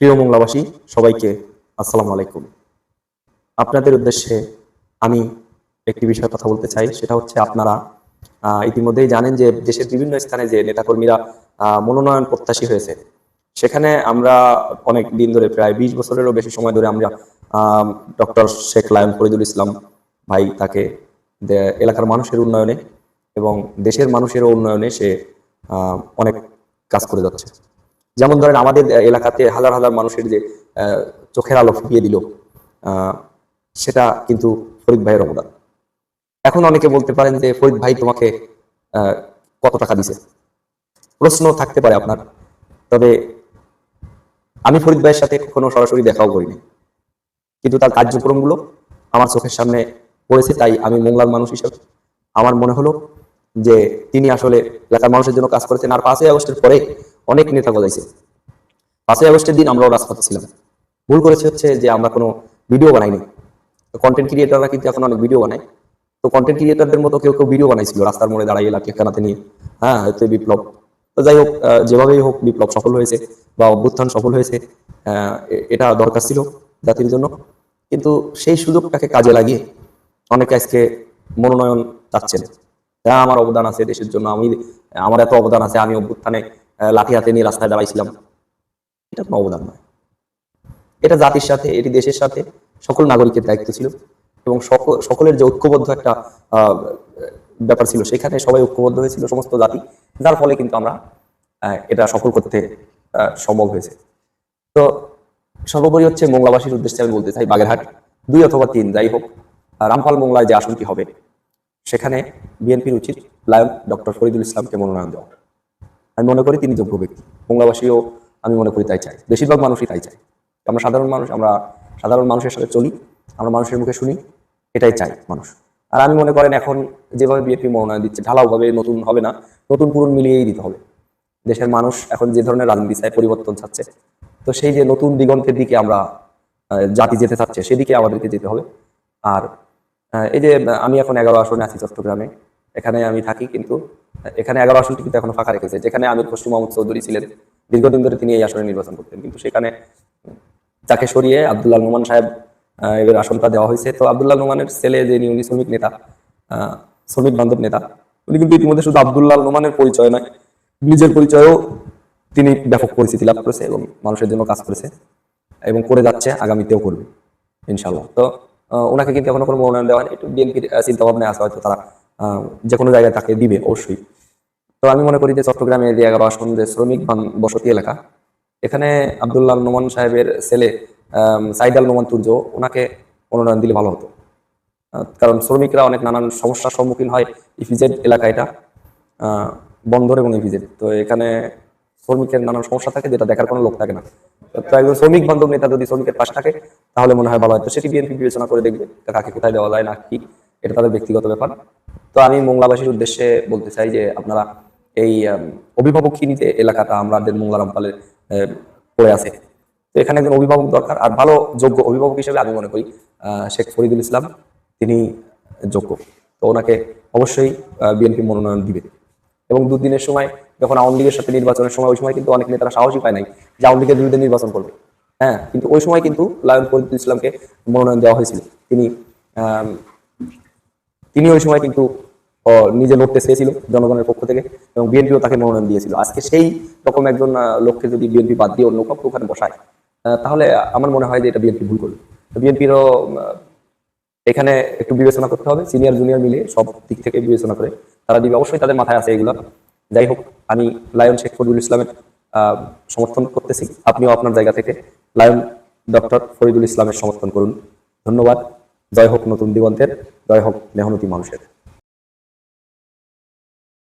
প্রিয় মংলাবাসী সবাইকে আসসালামু আলাইকুম। আপনাদের উদ্দেশ্যে আমি একটি বিষয়ে কথা বলতে চাই, সেটা হচ্ছে আপনারা ইতিমধ্যেই জানেন যে দেশের বিভিন্ন স্থানে যে নেতাকর্মীরা মনোনয়ন প্রত্যাশী হয়েছে, সেখানে আমরা অনেক দিন ধরে, প্রায় বিশ বছরেরও বেশি সময় ধরে আমরা ডক্টর শেখ লায়ন ফরিদুল ইসলাম ভাই তাকে এলাকার মানুষের উন্নয়নে এবং দেশের মানুষেরও উন্নয়নে সে অনেক কাজ করে যাচ্ছে। যেমন ধরেন আমাদের এলাকাতে হাজার হাজার মানুষের যে চোখের আলো ফুটিয়ে দিল সেটা কিন্তু ফরিদ ভাইয়ের অবদান। এখন অনেকে বলতে পারেন যে, ফরিদ ভাই তোমাকে কত টাকা দিছে? প্রশ্ন থাকতে পারে আপনার। তবে আমি ফরিদ ভাইয়ের সাথে কখনো সরাসরি দেখাও করিনি। কিন্তু তার কার্যক্রমগুলো আমার চোখের সামনে পড়েছে, তাই আমি মোংলার মানুষ হিসেবে। আমার মনে হলো যে, তিনি আসলে এলাকার মানুষের জন্য কাজ করেছেন। আর পাঁচই আগস্টের পরে অনেক নেতা গজাইছে। পাঁচই আগস্টের দিন আমরাও রাজপথে ছিলাম। ভুল করেছে হচ্ছে যে আমরা কোনো ভিডিও বানাইনি। কন্টেন্ট ক্রিয়েটাররা কিন্তু এখন অনেক ভিডিও বানায়। তো কন্টেন্ট ক্রিয়েটারদের মতো কেউ কেউ ভিডিও বানাইছিল, রাস্তার মোড়ে দাঁড়িয়ে লাঠি নিয়ে। হ্যাঁ হয়তো বিপ্লব। তো যাই হোক যেভাবেই হোক বিপ্লব সফল হয়েছে বা অভ্যুত্থান সফল হয়েছে এটা দরকার ছিল জাতির জন্য। কিন্তু সেই সুযোগটাকে কাজে লাগিয়ে অনেকে আজকে মনোনয়ন চাচ্ছেন। হ্যাঁ আমার অবদান আছে দেশের জন্য, আমি, আমার এত অবদান আছে, আমি অভ্যুত্থানে লাঠি হাতে নিয়ে রাস্তায় দাঁড়াইছিলাম। এটা কোনো অবদান নয়। এটা জাতির সাথে, এটি দেশের সাথে সকল নাগরিকের দায়িত্ব ছিল এবং সকল- সকলের যে ঐক্যবদ্ধ একটা ব্যাপার ছিল, সেখানে সবাই ঐক্যবদ্ধ হয়েছিল সমস্ত জাতি, যার ফলে কিন্তু আমরা এটা সফল করতে সম্ভব হয়েছে। তো সর্বোপরি হচ্ছে মোংলাবাসীর উদ্দেশ্যে আমি বলতে চাই, বাগেরহাট দুই অথবা তিন, যাই হোক রামপাল মোংলায় যে আসনটি হবে, সেখানে বিএনপির উচিত লায়ন ডক্টর ফরিদুল ইসলামকে মনোনয়ন দেওয়া। আমি মনে করি তিনি যোগ্য ব্যক্তি। মোংলাবাসীও আমি মনে করি তাই চাই। বেশিরভাগ মানুষই তাই চায়। আমরা সাধারণ মানুষ, আমরা সাধারণ মানুষের সাথে চলি, আমরা মানুষের মুখে শুনি, এটাই চাই মানুষ। আর আমি মনে করেন এখন যেভাবে বিএনপি মনোনয়ন দিচ্ছে ঢালাওভাবে নতুন হবে না, নতুন পুরন মিলিয়েই দিতে হবে। দেশের মানুষ এখন যে ধরনের রাজনীতি চায় পরিবর্তন চাচ্ছে, তো সেই যে নতুন দিগন্তের দিকে আমরা জাতি যেতে চাচ্ছে, সেদিকে আমাদেরকে যেতে হবে। আর এই যে আমি এখন এগারো আসনে আছি চট্টগ্রামে এখানে আমি থাকি, কিন্তু এখানে এগারো আসনটি কিন্তু এখনও ফাঁকা রেখেছে, যেখানে আমির খসরু মোহাম্মদ চৌধুরী ছিলেন। দীর্ঘদিন ধরে তিনি এই আসনে নির্বাচন করতেন, কিন্তু সেখানে তাকে সরিয়ে আব্দুল্লাহ নোমান সাহেব এবার আসনটা দেওয়া হয়েছে। তো আব্দুল্লাহ নোমানের ছেলে যে উনি শ্রমিক নেতা শ্রমিক বান্ধব নেতা, উনি কিন্তু ইতিমধ্যে শুধু আব্দুল্লাহ নোমানের পরিচয় নয়, নিজের পরিচয়ও তিনি ব্যাপক পরিচিতি লাভ করেছে এবং মানুষের জন্য কাজ করেছে এবং করে যাচ্ছে, আগামীতেও করবে ইনশাল্লাহ তো ওনাকে কিন্তু এখনও কোনো মনোনয়ন দেওয়া হয়নি। একটু বিএনপির চিন্তা ভাবনায় আছে হয়তো তারা। যে কোনো জায়গায় তাকে দিবে অবশ্যই। তো আমি মনে করি যে চট্টগ্রামে যে এগারো আসন যে শ্রমিক বসতি এলাকা। এখানে আব্দুল্লাহ নোমান সাহেবের ছেলে আম, সাইদ আল নোমান তুর্য ওনাকে মনোনয়ন দিলে ভালো হতো। কারণ শ্রমিকরা অনেক নানান সমস্যার সম্মুখীন হয় ইফিজেড এলাকা এটা বন্দর এবং ইফিজেড তো এখানে শ্রমিকের নানান সমস্যা থাকে যেটা দেখার কোনো লোক থাকে না। তো একজন শ্রমিক বান্ধব নেতা যদি শ্রমিকের পাশে থাকে তাহলে মনে হয় ভালো হয়। তো সেটি বিএনপি বিবেচনা করে দেখবে কাকে কোথায় দেওয়া যায় না কি। এটা তাদের ব্যক্তিগত ব্যাপার। তো আমি মোংলাবাসীর উদ্দেশ্যে বলতে চাই যে আপনারা এই আম, অভিভাবকহীন যে এলাকাটা আমাদের মোংলা রামপালে পড়ে আছে। তো এখানে একজন অভিভাবক দরকার আর ভালো যোগ্য অভিভাবক হিসেবে আমি মনে করি শেখ ফরিদুল ইসলাম। তিনি যোগ্য। তো ওনাকে অবশ্যই বিএনপি মনোনয়ন দিবে। এবং দুদিনের সময় যখন আওয়ামী লীগের সাথে নির্বাচনের সময় ওই সময় কিন্তু অনেক নেতারা সাহসী পায় নাই যে আওয়ামী লীগের বিরুদ্ধে নির্বাচন করবে। হ্যাঁ কিন্তু ওই সময় কিন্তু লায়ন ফরিদুল ইসলামকে মনোনয়ন দেওয়া হয়েছিল। তিনি তিনি ওই সময় কিন্তু নিজে লড়তে চেয়েছিল জনগণের পক্ষ থেকে এবং বিএনপিও তাকে মনোনয়ন দিয়েছিল। আজকে সেই রকম একজন লোককে যদি বিএনপি বাদ দিয়ে অন্য কাউকে ওখানে বসায় তাহলে আমার মনে হয় যে এটা বিএনপি ভুল করবে। বিএনপিরও এখানে একটু বিবেচনা করতে হবে, সিনিয়র, জুনিয়র মিলে সব দিক থেকে বিবেচনা করে তারা দিবে। অবশ্যই তাদের মাথায় আছে এগুলো। যাই হোক, আমি লায়ন শেখ ফরিদুল ইসলামের সমর্থন করতেছি। আপনিও আপনার জায়গা থেকে লায়ন ডক্টর ফরিদুল ইসলামের সমর্থন করুন। ধন্যবাদ। জয় হোক নতুন দিগন্তের জয় হোক মেহনতি মানুষের।